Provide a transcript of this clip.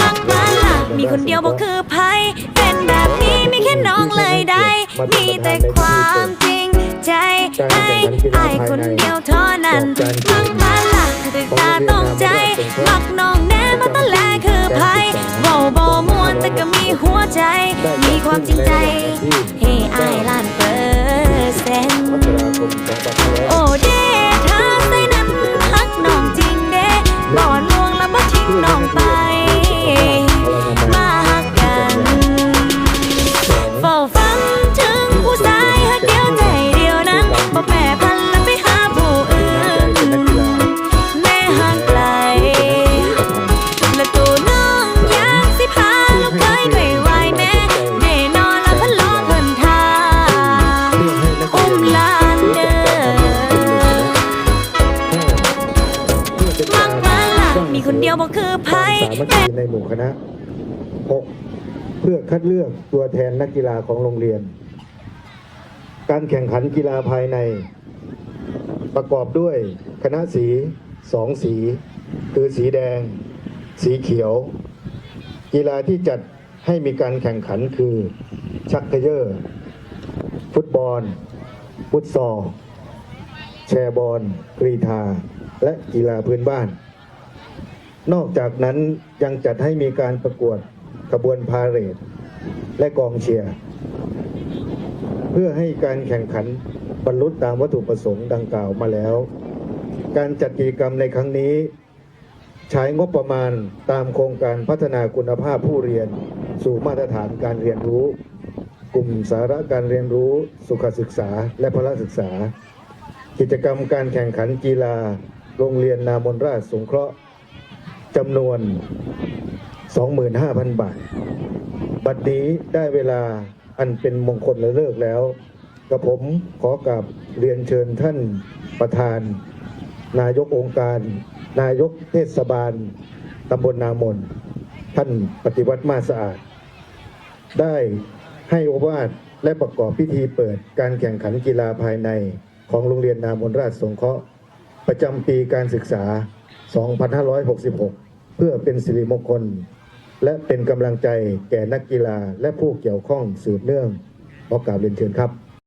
มักมาละมีคนเดียวบอกคือไพเป็นแบบนี้มีแค่น้องเลยได้ มีแต่ความจริงใจให้อายคนเดียวเท่านั้นมักมาละคือตาต้องใจ มักน้องแน่มาตั้งแลคือไพเบาเบามวนแต่ก็มีหัวใจ มีความจริงใจ เดียวบอกคือไผสามัคคีในหมู่คณะ 6. เพื่อคัดเลือกตัวแทนนักกีฬาของโรงเรียน การแข่งขันกีฬาภายใน ประกอบด้วยคณะสีสองสี คือสีแดง สีเขียว กีฬาที่จัดให้มีการแข่งขันคือ ชักเขยอร์ ฟุตบอล ฟุตซอล แชร์บอลกรีธา และกีฬาพื้นบ้าน นอกจากนั้นยังจัดให้มีการประกวดขบวนพาเหรดและกองเชียร์ เพื่อให้การแข่งขันบรรลุตามวัตถุประสงค์ดังกล่าวมาแล้ว การจัดกิจกรรมในครั้งนี้ ใช้งบประมาณตามโครงการพัฒนาคุณภาพผู้เรียน สู่มาตรฐานการเรียนรู้ กลุ่มสาระการเรียนรู้สุขศึกษาและพละศึกษา กิจกรรมการแข่งขันกีฬา โรงเรียนนามนราชสงเคราะห์ จำนวน 25,000 บาท บัดนี้ได้เวลาอันเป็นมงคลและเลิกแล้ว กระผมขอกราบเรียนเชิญท่านประธาน นายกองค์การ นายกเทศบาลตำบลนามน ท่านปฏิวัติมาสะอาด ได้ให้อวาทและประกอบพิธีเปิดการแข่งขันกีฬาภายในของโรงเรียนนามนราชสงเคราะห์ ประจำปีการศึกษา 2566 เพื่อเป็นสิริมงคล และเป็นกำลังใจแก่นักกีฬาและผู้เกี่ยวข้องสืบเนื่องขอกราบเรียนเชิญครับ